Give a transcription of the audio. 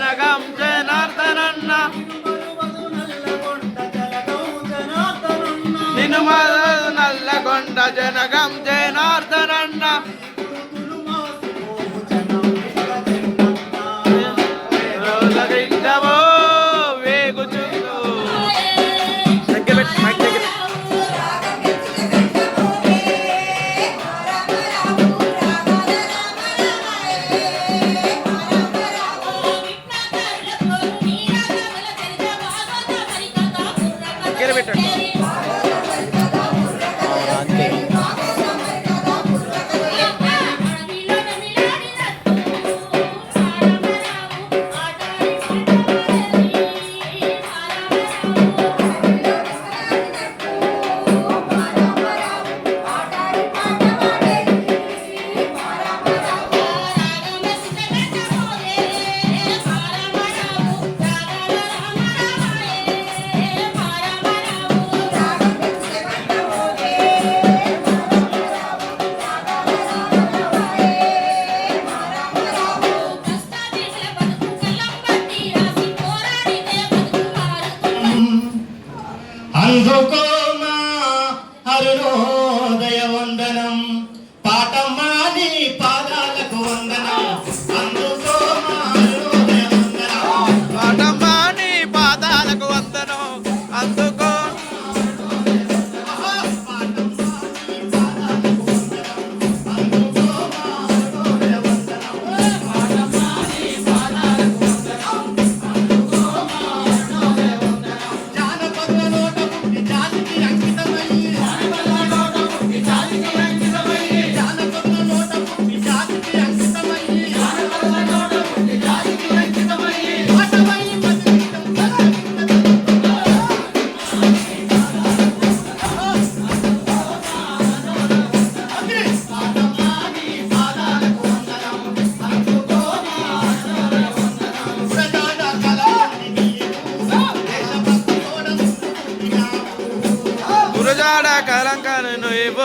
జనగం జనార్దనన్న. నిన్ను నల్లగొండ జనగం జనార్దన অন্ধকমা আর রহ প্রজারা কারাঙ্কার নইব